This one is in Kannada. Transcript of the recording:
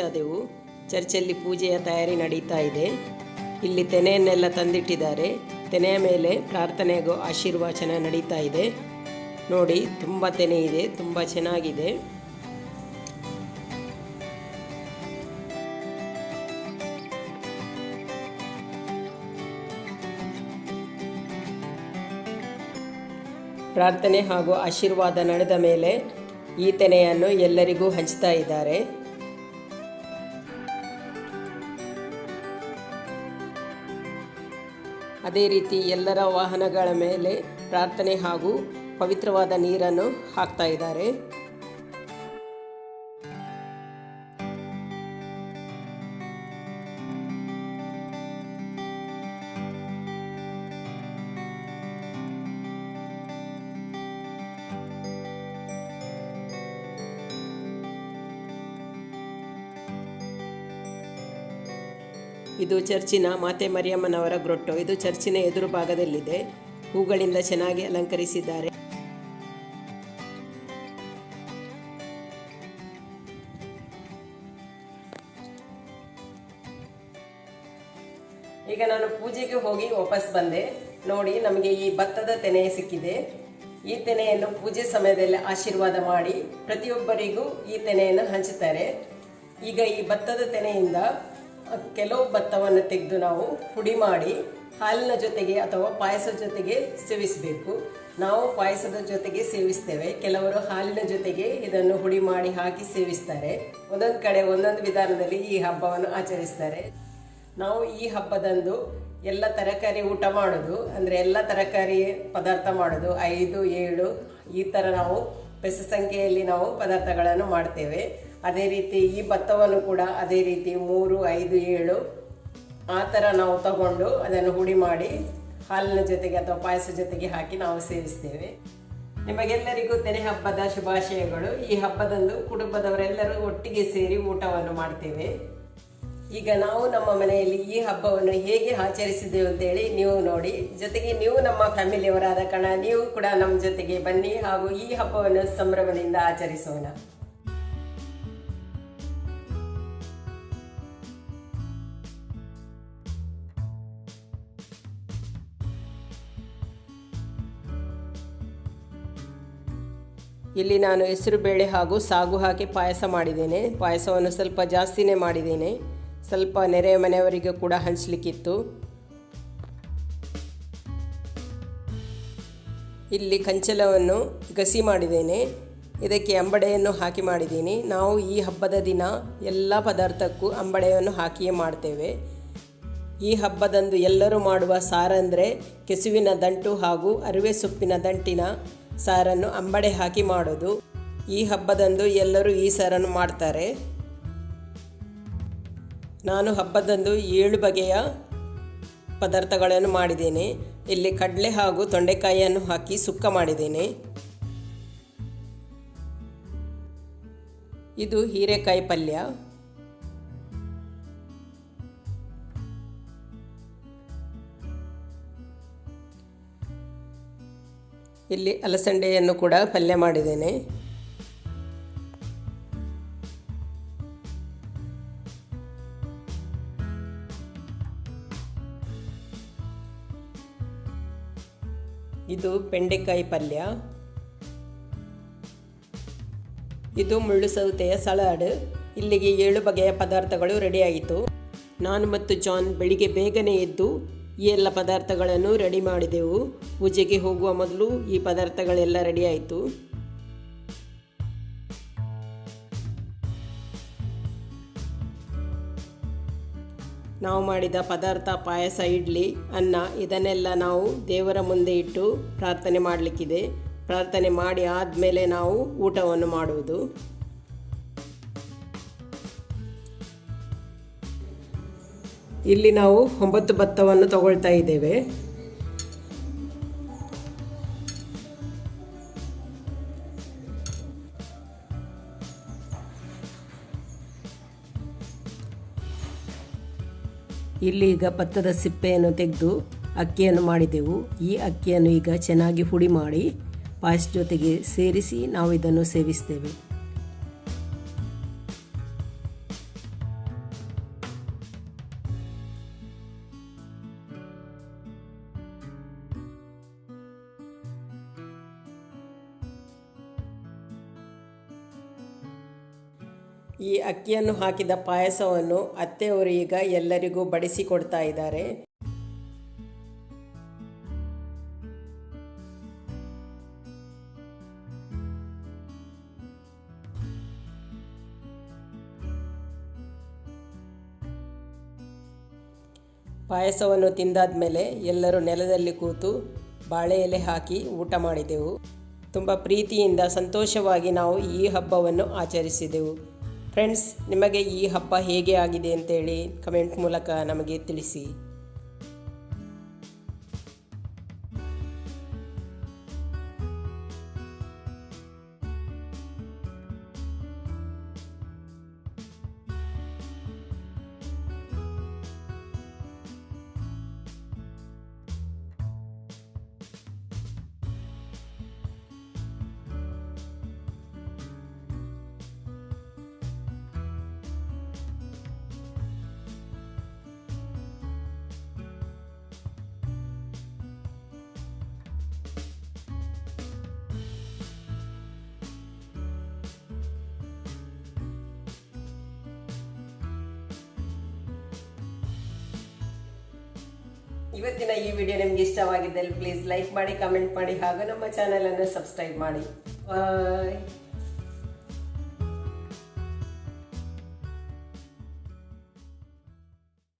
ಆದೆವು ಚರ್ಚಲ್ಲಿ ಪೂಜೆಯ ತಯಾರಿ ನಡೀತಾ ಇದೆ. ಇಲ್ಲಿ ತೆನೆಯನ್ನೆಲ್ಲ ತಂದಿಟ್ಟಿದ್ದಾರೆ. ತೆನೆಯ ಮೇಲೆ ಪ್ರಾರ್ಥನೆಗೂ ಆಶೀರ್ವಾಚನ ನಡೀತಾ ಇದೆ. ನೋಡಿ, ತುಂಬ ತೆನೆ ಇದೆ, ತುಂಬ ಚೆನ್ನಾಗಿದೆ. ಪ್ರಾರ್ಥನೆ ಹಾಗೂ ಆಶೀರ್ವಾದ ನಡೆದ ಮೇಲೆ ಈ ತೆನೆಯನ್ನು ಎಲ್ಲರಿಗೂ ಹಂಚ್ತಾ ಇದ್ದಾರೆ. ಅದೇ ರೀತಿ ಎಲ್ಲರ ವಾಹನಗಳ ಮೇಲೆ ಪ್ರಾರ್ಥನೆ ಹಾಗೂ ಪವಿತ್ರವಾದ ನೀರನ್ನು ಹಾಕ್ತಾ ಇದ್ದಾರೆ. ಇದು ಚರ್ಚಿನ ಮಾತೆ ಮರಿಯಮ್ಮನವರ ಗ್ರೊಟ್ಟೋ. ಇದು ಚರ್ಚಿನ ಎದುರು ಭಾಗದಲ್ಲಿದೆ. ಹೂಗಳಿಂದ ಚೆನ್ನಾಗಿ ಅಲಂಕರಿಸಿದ್ದಾರೆ. ಈಗ ನಾನು ಪೂಜೆಗೆ ಹೋಗಿ ವಾಪಸ್ ಬಂದೆ. ನೋಡಿ, ನಮಗೆ ಈ ಭತ್ತದ ತೆನೆ ಸಿಕ್ಕಿದೆ. ಈ ತೆನೆಯನ್ನು ಪೂಜೆ ಸಮಯದಲ್ಲಿ ಆಶೀರ್ವಾದ ಮಾಡಿ ಪ್ರತಿಯೊಬ್ಬರಿಗೂ ಈ ತೆನೆಯನ್ನು ಹಂಚುತ್ತಾರೆ. ಈಗ ಈ ಭತ್ತದ ತೆನೆಯಿಂದ ಕೆಲವು ಭತ್ತವನ್ನು ತೆಗೆದು ನಾವು ಪುಡಿ ಮಾಡಿ ಹಾಲಿನ ಜೊತೆಗೆ ಅಥವಾ ಪಾಯಸದ ಜೊತೆಗೆ ಸೇವಿಸಬೇಕು. ನಾವು ಪಾಯಸದ ಜೊತೆಗೆ ಸೇವಿಸ್ತೇವೆ. ಕೆಲವರು ಹಾಲಿನ ಜೊತೆಗೆ ಇದನ್ನು ಹುಡಿ ಮಾಡಿ ಹಾಕಿ ಸೇವಿಸ್ತಾರೆ. ಒಂದೊಂದು ಕಡೆ ಒಂದೊಂದು ವಿಧಾನದಲ್ಲಿ ಈ ಹಬ್ಬವನ್ನು ಆಚರಿಸ್ತಾರೆ. ನಾವು ಈ ಹಬ್ಬದಂದು ಎಲ್ಲ ತರಕಾರಿ ಊಟ ಮಾಡೋದು, ಅಂದರೆ ಎಲ್ಲ ತರಕಾರಿ ಪದಾರ್ಥ ಮಾಡೋದು. ಐದು, ಏಳು ಈ ಥರ ನಾವು ಬೆಸ ಸಂಖ್ಯೆಯಲ್ಲಿ ನಾವು ಪದಾರ್ಥಗಳನ್ನು ಮಾಡ್ತೇವೆ. ಅದೇ ರೀತಿ ಈ ಭತ್ತವನ್ನು ಕೂಡ ಅದೇ ರೀತಿ ಮೂರು, ಐದು, ಏಳು ಆ ಥರ ನಾವು ತಗೊಂಡು ಅದನ್ನು ಹುಡಿ ಮಾಡಿ ಹಾಲಿನ ಜೊತೆಗೆ ಅಥವಾ ಪಾಯಸ ಜೊತೆಗೆ ಹಾಕಿ ನಾವು ಸೇವಿಸ್ತೇವೆ. ನಿಮಗೆಲ್ಲರಿಗೂ ತೆನೆ ಹಬ್ಬದ ಶುಭಾಶಯಗಳು. ಈ ಹಬ್ಬದಂದು ಕುಟುಂಬದವರೆಲ್ಲರೂ ಒಟ್ಟಿಗೆ ಸೇರಿ ಊಟವನ್ನು ಮಾಡ್ತೇವೆ. ಈಗ ನಾವು ನಮ್ಮ ಮನೆಯಲ್ಲಿ ಈ ಹಬ್ಬವನ್ನು ಹೇಗೆ ಆಚರಿಸಿದ್ದೇವೆ ಅಂತೇಳಿ ನೀವು ನೋಡಿ. ಜೊತೆಗೆ ನೀವು ನಮ್ಮ ಫ್ಯಾಮಿಲಿಯವರಾದ ಕಣ ನೀವು ಕೂಡ ನಮ್ಮ ಜೊತೆಗೆ ಬನ್ನಿ ಹಾಗೂ ಈ ಹಬ್ಬವನ್ನು ಸಂಭ್ರಮದಿಂದ ಆಚರಿಸೋಣ. ಇಲ್ಲಿ ನಾನು ಹೆಸರು ಬೇಳೆ ಹಾಗೂ ಸಾಗು ಹಾಕಿ ಪಾಯಸ ಮಾಡಿದ್ದೇನೆ. ಪಾಯಸವನ್ನು ಸ್ವಲ್ಪ ಜಾಸ್ತಿನೇ ಮಾಡಿದ್ದೇನೆ. ಸ್ವಲ್ಪ ನೆರೆ ಮನೆಯವರಿಗೆ ಕೂಡ ಹಂಚಲಿಕ್ಕಿತ್ತು. ಇಲ್ಲಿ ಕಂಚಲವನ್ನು ಗಸಿ ಮಾಡಿದ್ದೇನೆ. ಇದಕ್ಕೆ ಅಂಬಡೆಯನ್ನು ಹಾಕಿ ಮಾಡಿದ್ದೀನಿ. ನಾವು ಈ ಹಬ್ಬದ ದಿನ ಎಲ್ಲ ಪದಾರ್ಥಕ್ಕೂ ಅಂಬಡೆಯನ್ನು ಹಾಕಿಯೇ ಮಾಡ್ತೇವೆ. ಈ ಹಬ್ಬದಂದು ಎಲ್ಲರೂ ಮಾಡುವ ಸಾರಂದರೆ ಕೆಸುವಿನ ದಂಟು ಹಾಗೂ ಅರಿವೆ ಸೊಪ್ಪಿನ ದಂಟಿನ ಸಾರನ್ನು ಅಂಬಡೆ ಹಾಕಿ ಮಾಡೋದು. ಈ ಹಬ್ಬದಂದು ಎಲ್ಲರೂ ಈ ಸಾರನ್ನು ಮಾಡ್ತಾರೆ. ನಾನು ಹಬ್ಬದಂದು ಏಳು ಬಗೆಯ ಪದಾರ್ಥಗಳನ್ನು ಮಾಡಿದ್ದೇನೆ. ಇಲ್ಲಿ ಕಡಲೆ ಹಾಗೂ ತೊಂಡೆಕಾಯಿಯನ್ನು ಹಾಕಿ ಸುಕ್ಕ ಮಾಡಿದ್ದೇನೆ. ಇದು ಹೀರೆಕಾಯಿ ಪಲ್ಯ. ಇಲ್ಲಿ ಅಲಸಂಡೆಯನ್ನು ಕೂಡ ಪಲ್ಯ ಮಾಡಿದ್ದೇನೆ. ಇದು ಬೆಂಡೆಕಾಯಿ ಪಲ್ಯ. ಇದು ಮುಳ್ಳು ಸೌತೆಯ ಸಲಾಡ್. ಇಲ್ಲಿಗೆ ಏಳು ಬಗೆಯ ಪದಾರ್ಥಗಳು ರೆಡಿಯಾಯಿತು ನಾನು ಮತ್ತು ಜಾನ್ ಬೆಳಿಗ್ಗೆ ಬೇಗನೆ ಎದ್ದು ಈ ಎಲ್ಲ ಪದಾರ್ಥಗಳನ್ನು ರೆಡಿ ಮಾಡಿದೆವು. ಪೂಜೆಗೆ ಹೋಗುವ ಮೊದಲು ಈ ಪದಾರ್ಥಗಳೆಲ್ಲ ರೆಡಿ ಆಯಿತು. ನಾವು ಮಾಡಿದ ಪದಾರ್ಥ ಪಾಯಸ, ಇಡ್ಲಿ, ಅನ್ನ, ಇದನ್ನೆಲ್ಲ ನಾವು ದೇವರ ಮುಂದೆ ಇಟ್ಟು ಪ್ರಾರ್ಥನೆ ಮಾಡಲಿಕ್ಕಿದೆ. ಪ್ರಾರ್ಥನೆ ಮಾಡಿ ಆದಮೇಲೆ ನಾವು ಊಟವನ್ನು ಮಾಡುವುದು. ಇಲ್ಲಿ ನಾವು ಒಂಬತ್ತು ಭತ್ತವನ್ನು ತಗೊಳ್ತಾ ಇದ್ದೇವೆ. ಇಲ್ಲಿ ಈಗ ಭತ್ತದ ಸಿಪ್ಪೆಯನ್ನು ತೆಗೆದು ಅಕ್ಕಿಯನ್ನು ಮಾಡಿದೆವು. ಈ ಅಕ್ಕಿಯನ್ನು ಈಗ ಚೆನ್ನಾಗಿ ಹುಡಿ ಮಾಡಿ ಪಾಯಸ ಜೊತೆಗೆ ಸೇರಿಸಿ ನಾವು ಇದನ್ನು ಸೇವಿಸ್ತೇವೆ. ಈ ಅಕ್ಕಿಯನ್ನು ಹಾಕಿದ ಪಾಯಸವನ್ನು ಅತ್ತೆಯವರು ಈಗ ಎಲ್ಲರಿಗೂ ಬಡಿಸಿಕೊಡ್ತಾ ಇದ್ದಾರೆ. ಪಾಯಸವನ್ನು ತಿಂದಾದ್ಮೇಲೆ ಎಲ್ಲರೂ ನೆಲದಲ್ಲಿ ಕೂತು ಬಾಳೆ ಎಲೆ ಹಾಕಿ ಊಟ ಮಾಡಿದೆವು. ತುಂಬ ಪ್ರೀತಿಯಿಂದ, ಸಂತೋಷವಾಗಿ ನಾವು ಈ ಹಬ್ಬವನ್ನು ಆಚರಿಸಿದೆವು. ಫ್ರೆಂಡ್ಸ್ ನಿಮಗೆ ಈ ಹಬ್ಬ ಹೇಗೆ ಆಗಿದೆ ಅಂತೇಳಿ ಕಮೆಂಟ್ ಮೂಲಕ ನಮಗೆ ತಿಳಿಸಿ. ಇವತ್ತಿನ ಈ ವಿಡಿಯೋ ನಿಮ್ಗೆ ಇಷ್ಟವಾಗಿದ್ದಲ್ಲಿ ಪ್ಲೀಸ್ ಲೈಕ್ ಮಾಡಿ ಕಮೆಂಟ್ ಮಾಡಿ ಹಾಗೂ ನಮ್ಮ ಚಾನಲನ್ನು ಸಬ್ಸ್ಕ್ರೈಬ್ ಮಾಡಿ. ಬಾಯ್